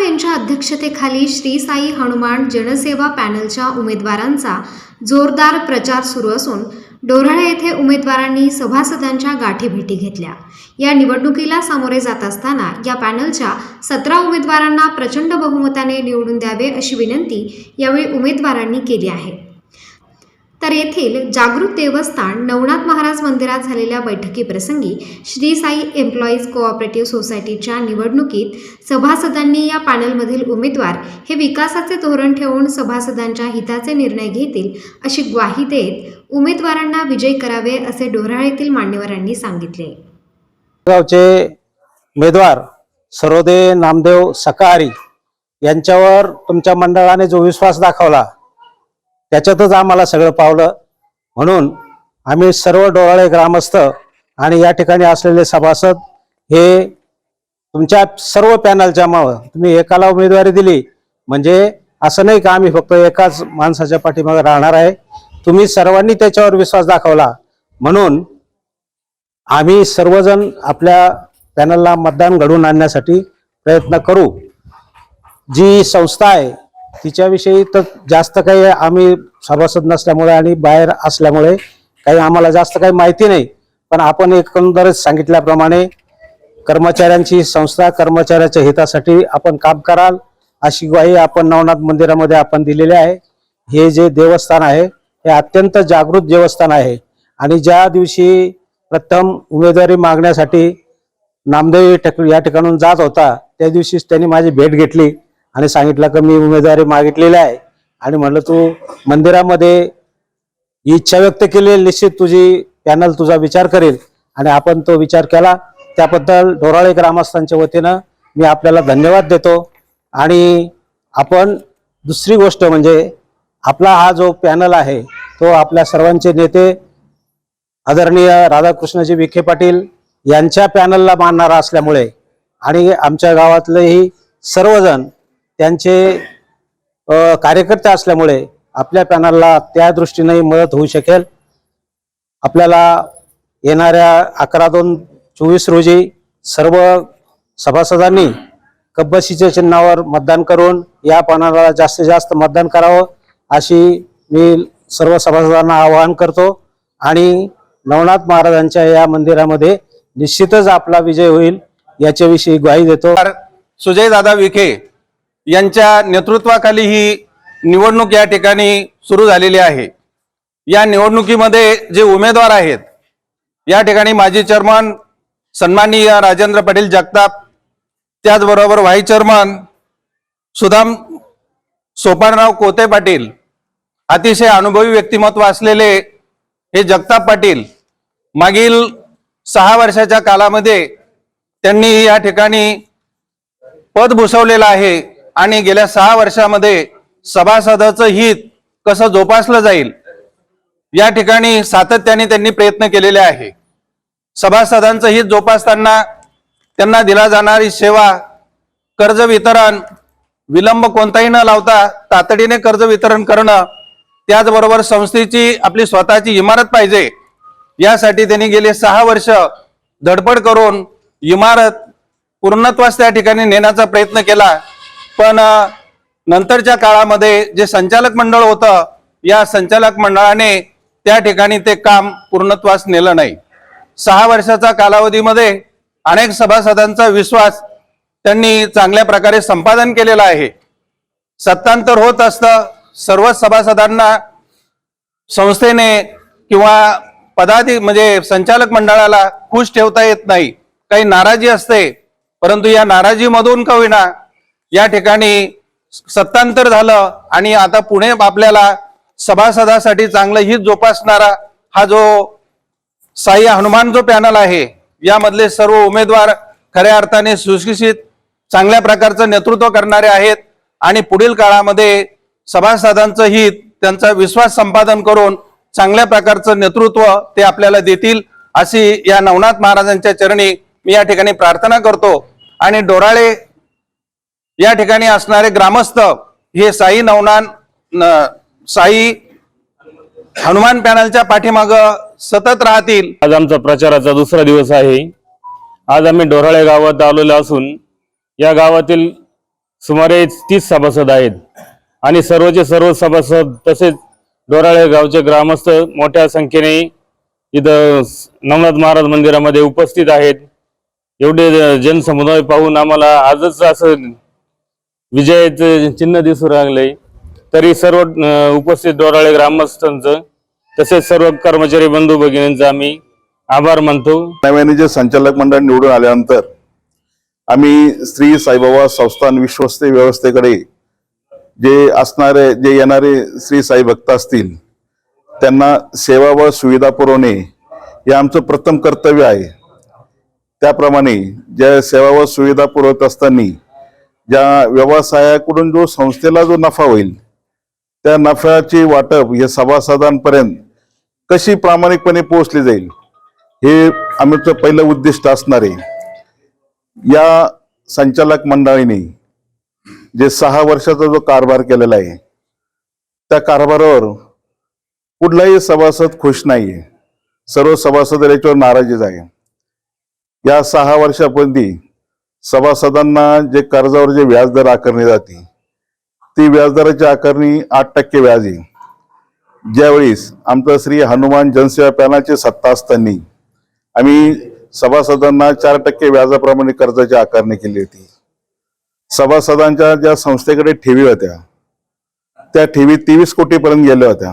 जगताप यांच्या अध्यक्षतेखाली श्री साई हनुमान जनसेवा पॅनलच्या उमेदवारांचा जोरदार प्रचार सुरू असून डोरळे येथे उमेदवारांनी सभासदांच्या गाठीभेटी घेतल्या. या निवडणुकीला सामोरे जात असताना या पॅनलच्या सतरा उमेदवारांना प्रचंड बहुमताने निवडून द्यावे अशी विनंती यावेळी उमेदवारांनी केली आहे. तर येथील जागृत देवस्थान नवनाथ महाराज मंदिरात झालेल्या बैठकीप्रसंगी श्री साई एम्प्लॉईज कोऑपरेटिव्ह सोसायटीच्या निवडणुकीत सभासदांनी या पॅनलमधील उमेदवार हे विकासाचे धोरण ठेवून सभासदांच्या हिताचे निर्णय घेतील अशी ग्वाही देत उमेदवारांना विजयी करावे असे डोराळेतील मान्यवरांनी सांगितले. गावचे उमेदवार सरोदे नामदेव सकाळी यांच्यावर तुमच्या मंडळाने जो विश्वास दाखवला त्याच्यातच आम्हाला सगळं पावलं. म्हणून आम्ही सर्व डोराळे ग्रामस्थ आणि या ठिकाणी असलेले सभासद हे तुमच्या सर्व पॅनलच्या मावं तुम्ही एकाला उमेदवारी दिली म्हणजे असं नाही का आम्ही फक्त एकाच माणसाच्या पाठीमागे राहणार आहे. तुम्ही सर्वांनी त्याच्यावर विश्वास दाखवला. म्हणून आम्ही सर्वजण आपल्या पॅनलला मतदान घडवून आणण्यासाठी प्रयत्न करू. जी संस्था आहे तिच्याविषयी तर जास्त काही आम्ही सभासद नसल्यामुळे आणि बाहेर असल्यामुळे काही आम्हाला जास्त काही माहिती नाही. पण आपण एकंदरच सांगितल्याप्रमाणे कर्मचाऱ्यांची संस्था कर्मचाऱ्याच्या हितासाठी आपण काम कराल अशी ग्वाही आपण नवनाथ मंदिरामध्ये आपण दिलेली आहे. हे जे देवस्थान आहे हे अत्यंत जागृत देवस्थान आहे. आणि ज्या दिवशी प्रथम उमेदवारी मागण्यासाठी नामदेव या ठिकाणून जात होता त्या दिवशीच त्यांनी माझी भेट घेतली. आणि सांगितलं की मी उमेदवारी मागितलेली आहे. आणि म्हणलं तू मंदिरामध्ये ही इच्छा व्यक्त केलेली निश्चित तुझी पॅनल तुझा विचार करेल. आणि आपण तो विचार केला. त्याबद्दल ढोराळे ग्रामस्थांच्या वतीनं मी आपल्याला धन्यवाद देतो. आणि आपण दुसरी गोष्ट म्हणजे आपला हा जो पॅनल आहे तो आपल्या सर्वांचे नेते आदरणीय राधाकृष्णजी विखे पाटील यांच्या पॅनलला मानणारा असल्यामुळे आणि आमच्या गावातलेही सर्वजण त्यांचे कार्यकर्ते असल्यामुळे आपल्या पॅनलला त्या दृष्टीनेही मदत होऊ शकेल. आपल्याला येणाऱ्या अकरा दोन चोवीस रोजी सर्व सभासदांनी कब्बसीच्या चिन्हावर मतदान करून या पॅनलला जास्तीत जास्त मतदान करावं अशी मी सर्व सभासदांना आवाहन करतो. आणि नवनाथ महाराजांच्या या मंदिरामध्ये निश्चितच आपला विजय होईल याच्याविषयी ग्वाही देतो. सुजय दादा विखे यांच्या नेतृत्वाखाली ही निवडणूक या ठिकाणी सुरू झालेली आहे. या निवडणुकीमध्ये जे उमेदवार आहेत या ठिकाणी माजी चेअरमन सन्माननीय राजेंद्र पाटील जगताप त्याचबरोबर व्हाईस चेअरमन सुदाम सोपानराव कोते पाटील अतिशय अनुभवी व्यक्तिमत्व असलेले हे जगताप पाटील मागील सहा वर्षाच्या कालामध्ये त्यांनी या ठिकाणी पद भूषवलेलं आहे. आणि गेल्या सहा वर्षामध्ये सभासदाचं हित कसं जोपासलं जाईल या ठिकाणी सातत्याने त्यांनी प्रयत्न केलेले आहे. सभासदांचं हित जोपासताना त्यांना दिला जाणारी सेवा कर्ज वितरण विलंब कोणताही न लावता तातडीने कर्ज वितरण करणं त्याचबरोबर संस्थेची आपली स्वतःची इमारत पाहिजे यासाठी त्यांनी गेले सहा वर्ष धडपड करून इमारत पूर्णत्वास त्या ठिकाणी नेण्याचा प्रयत्न केला. पण नंतरच्या काळामध्ये जे संचालक मंडळ होतं या संचालक मंडळाने त्या ठिकाणी ते काम पूर्णत्वास नेलं नाही. सहा वर्षाचा कालावधीमध्ये अनेक सभासदांचा विश्वास त्यांनी चांगल्या प्रकारे संपादन केलेला आहे. सत्तांतर होत असतं सर्वच सभासदांना संस्थेने किंवा पदाधी म्हणजे संचालक मंडळाला खुश ठेवता येत नाही. काही नाराजी असते परंतु या नाराजीमधून का होईना या ठिकाणी सत्तांतर झालं आणि आता पुणे आपल्याला सभासदासाठी चांगलं हित जोपासणारा हा जो साई हनुमान जो पॅनल आहे यामधले सर्व उमेदवार खऱ्या अर्थाने सुशिक्षित चांगल्या प्रकारचं नेतृत्व करणारे आहेत आणि पुढील काळामध्ये सभासदांचं हित त्यांचा विश्वास संपादन करून चांगल्या प्रकारचं नेतृत्व ते आपल्याला देतील अशी या नवनाथ महाराजांच्या चरणी मी या ठिकाणी प्रार्थना करतो. आणि डोराळे या ठिकाणी असणारे ग्रामस्थ हे साई नवनान न- साई हनुमान पॅनलच्या पाठीमाग सतत राहतील. आज आमचा प्रचाराचा दुसरा दिवस आहे. आज आम्ही डोराळे गावात आलेलो असून या गावातील सुमारे तीस सभासद आहेत. आणि सर्वचे सर्व सभासद तसेच डोराळे गावचे ग्रामस्थ मोठ्या संख्येने इथं नवनाथ महाराज मंदिरामध्ये उपस्थित आहेत. एवढे जनसमुदाय पाहून आम्हाला आजच असं विजयाचं चिन्ह दिसू लागलंय तरी सर्व उपस्थित डोराळे ग्रामस्थांचं तसेच सर्व कर्मचारी बंधू भगिनींचा आम्ही आभार मानतो. नव्याने जे संचालक मंडळ निवडून आल्यानंतर आम्ही श्री साईबाबा संस्थान विश्वस्त व्यवस्थेकडे जे असणारे जे येणारे श्री साई भक्त असतील त्यांना सेवा व सुविधा पुरवणे हे आमचं प्रथम कर्तव्य आहे. त्याप्रमाणे ज्या सेवा व सुविधा पुरवत असताना ज्या व्यवसायाकडून जो संस्थेला जो नफा होईल त्या नफ्याचे वाटप हे सभासदांपर्यंत कशी प्रामाणिकपणे पोहोचली जाईल हे आमचं पहिलं उद्दिष्ट असणार आहे. या संचालक मंडळीने जे सहा वर्षाचा जो कारभार केलेला आहे त्या कारभारावर कुठलाही सभासद खुश नाही आहे सर्व सभासद याच्यावर नाराजीच आहे. या सहा वर्षापूर्वी सभासदांना जे कर्जावर जे व्याजदर आकारणी जाते ती व्याजदराची आकारणी आठ टक्के व्याज आहे. ज्यावेळेस आमचं श्री हनुमान जनसेवा पॅनलची सत्ता असताना आम्ही सभासदांना चार टक्के व्याजाप्रमाणे कर्जाची आकारणी केली होती. सभासदांच्या ज्या संस्थेकडे ठेवी होत्या त्या ठेवी तेवीस कोटीपर्यंत गेल्या होत्या.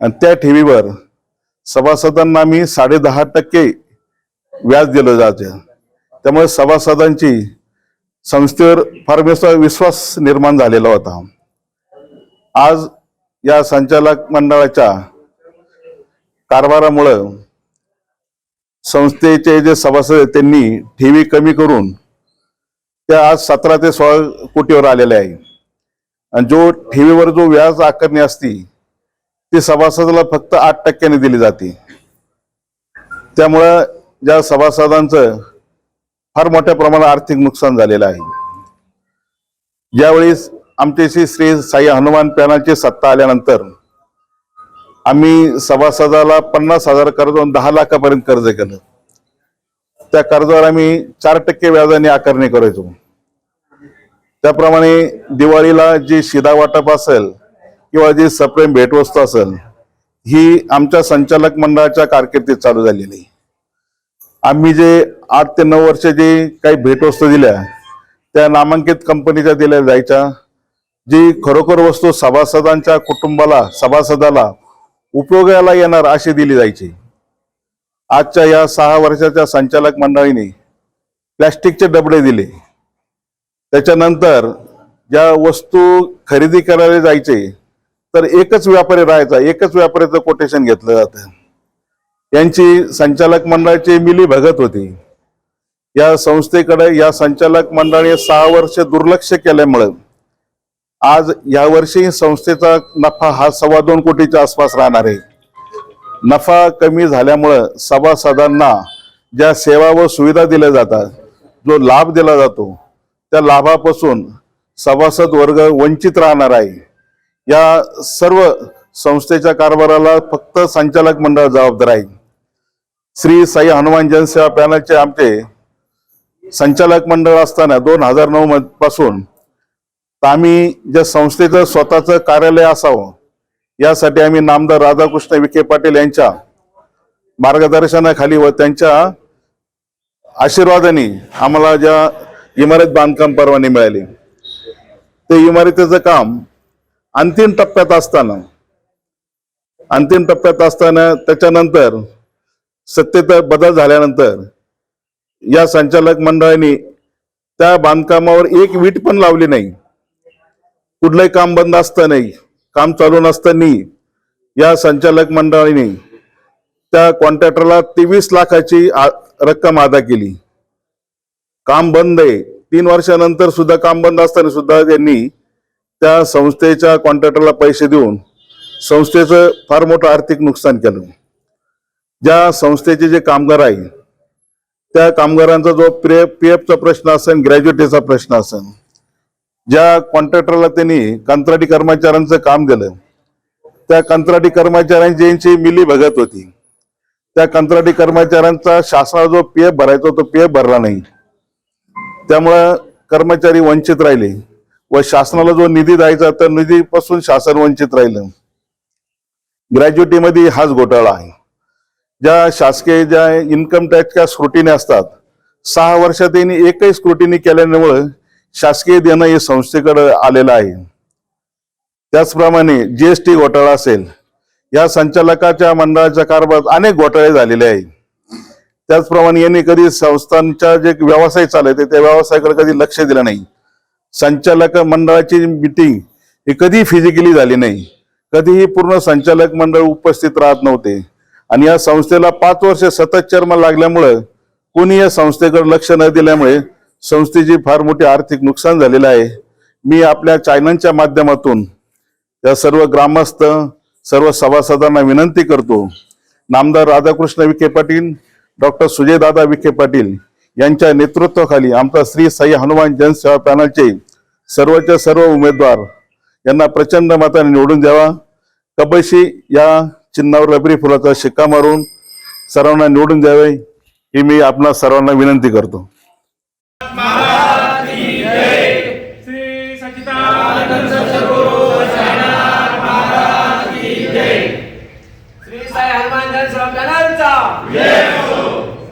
आणि त्या ठेवीवर सभासदांना आम्ही साडे दहा टक्के व्याज दिलं जातं त्यामुळे सभासदांची संस्थेवर फार मोठा विश्वास निर्माण झालेला होता. आज या संचालक मंडळाच्या कारभारामुळं संस्थेचे जे सभासद आहेत त्यांनी ठेवी कमी करून त्या आज सतरा ते सोळा कोटीवर आलेल्या आहे. आणि जो ठेवीवर जो व्याज आकारणी असती ती सभासदाला फक्त आठ टक्क्याने दिली जाते. त्यामुळं ज्या सभासदांचं फार मोठ्या प्रमाणात आर्थिक नुकसान झालेलं आहे. ज्यावेळेस आमच्याशी श्री साई हनुमान पॅनलची सत्ता आल्यानंतर आम्ही सभासदाला पन्नास हजार कर्ज दहा लाखापर्यंत कर्ज केलं. त्या कर्जावर आम्ही चार टक्के व्याजाने आकारणी करायचो. त्याप्रमाणे दिवाळीला जी शिदा वाटप असेल किंवा जी सप्रेम भेटवस्तू असेल ही आमच्या संचालक मंडळाच्या कारकिर्दीत चालू झालेली आहे. आम्ही जे आठ ते नऊ वर्ष जे काही भेटवस्तू दिल्या त्या नामांकित कंपनीच्या दिल्या जायच्या. जी खरोखर वस्तू सभासदांच्या कुटुंबाला सभासदाला उपयोगाला येणार अशी दिली जायची. आजच्या या सहा वर्षाच्या संचालक मंडळीने प्लॅस्टिकचे डबडे दिले. त्याच्यानंतर ज्या वस्तू खरेदी करायला जायचे तर एकच व्यापारी राहायचा एकच व्यापाऱ्याचं कोटेशन घेतलं जातं. यांची संचालक मंडळाची मिली भगत होती. या संस्थेकडे या संचालक मंडळाने सहा वर्ष दुर्लक्ष केल्यामुळं आज यावर्षी संस्थेचा नफा हा सव्वा दोन कोटीच्या आसपास राहणार आहे. नफा कमी झाल्यामुळं सभासदांना ज्या सेवा व सुविधा दिल्या जातात जो लाभ दिला जातो त्या लाभापासून सभासद वर्ग वंचित राहणार आहे. या सर्व संस्थेच्या कारभाराला फक्त संचालक मंडळ जबाबदार आहे. श्री साई हनुमान जनसेवा पॅनलचे आमचे संचालक मंडळ असताना दोन हजार नऊ पासून तर आम्ही ज्या संस्थेचं स्वतःचं कार्यालय असावं यासाठी आम्ही नामदार राधाकृष्ण विखे पाटील यांच्या मार्गदर्शनाखाली व त्यांच्या आशीर्वादाने आम्हाला ज्या इमारत बांधकाम परवाने मिळाली. ते इमारतीचं काम अंतिम टप्प्यात असताना अंतिम टप्प्यात असताना त्याच्यानंतर सत्तेत बदल झाल्यानंतर या संचालक मंडळाने त्या बांधकामावर एक वीट पण लावली नाही. कुठलंही काम बंद असतानाही काम चालू नसताना या संचालक मंडळाने त्या कॉन्ट्रॅक्टरला तेवीस लाखाची रक्कम अदा केली. काम बंद आहे. तीन वर्षानंतर सुद्धा काम बंद असताना सुद्धा त्यांनी त्या संस्थेच्या कॉन्ट्रॅक्टरला पैसे देऊन संस्थेचं फार मोठं आर्थिक नुकसान केलं. ज्या संस्थेचे जे कामगार आहे त्या कामगारांचा जो पी पी एफचा प्रश्न असेल ग्रॅज्युएटीचा प्रश्न असेल ज्या कॉन्ट्रॅक्टरला त्यांनी कंत्राटी कर्मचाऱ्यांचं काम दिलं त्या कंत्राटी कर्मचाऱ्यांची यांची मिली भगत होती त्या कंत्राटी कर्मचाऱ्यांचा शासनाचा जो पी एफ भरायचा तो पी एफ भरला नाही. त्यामुळं कर्मचारी वंचित राहिले व शासनाला जो निधी द्यायचा तर निधीपासून शासन वंचित राहिलं. ग्रॅज्युएटीमध्ये हाच घोटाळा आहे. ज्या शासकीय ज्या इन्कम टॅक्सच्या स्क्रुटिनी असतात सहा वर्षात त्यांनी एकही स्क्रुटिनी केल्यामुळे शासकीय देणं हे संस्थेकडे आलेलं आहे. त्याचप्रमाणे जीएसटी घोटाळा असेल या संचालकाच्या मंडळाच्या कारभारात अनेक घोटाळे झालेले आहेत. त्याचप्रमाणे यांनी कधी संस्थांच्या जे व्यवसाय चालत त्या व्यवसायाकडे कधी लक्ष दिलं नाही. संचालक मंडळाची मिटिंग ही कधी फिजिकली झाली नाही. कधीही पूर्ण संचालक मंडळ उपस्थित राहत नव्हते. आणि या संस्थेला पाच वर्ष सतत चर्म लागल्यामुळं कोणी या संस्थेकडे लक्ष न दिल्यामुळे संस्थेची फार मोठी आर्थिक नुकसान झालेलं आहे. मी आपल्या चॅनलच्या माध्यमातून या सर्व ग्रामस्थ सर्व सभासदांना विनंती करतो. नामदार राधाकृष्ण विखे पाटील डॉक्टर सुजयदादा विखे पाटील यांच्या नेतृत्वाखाली आमचा श्री साई हनुमान जनसेवा पॅनलचे सर्वच्या सर्व उमेदवार यांना प्रचंड मताने निवडून द्यावा. कबशी या चिन्हावर रबरी फुलाचा शिक्का मारून सर्वांना निवडून द्यावे ही मी आपणा सर्वांना विनंती करतो.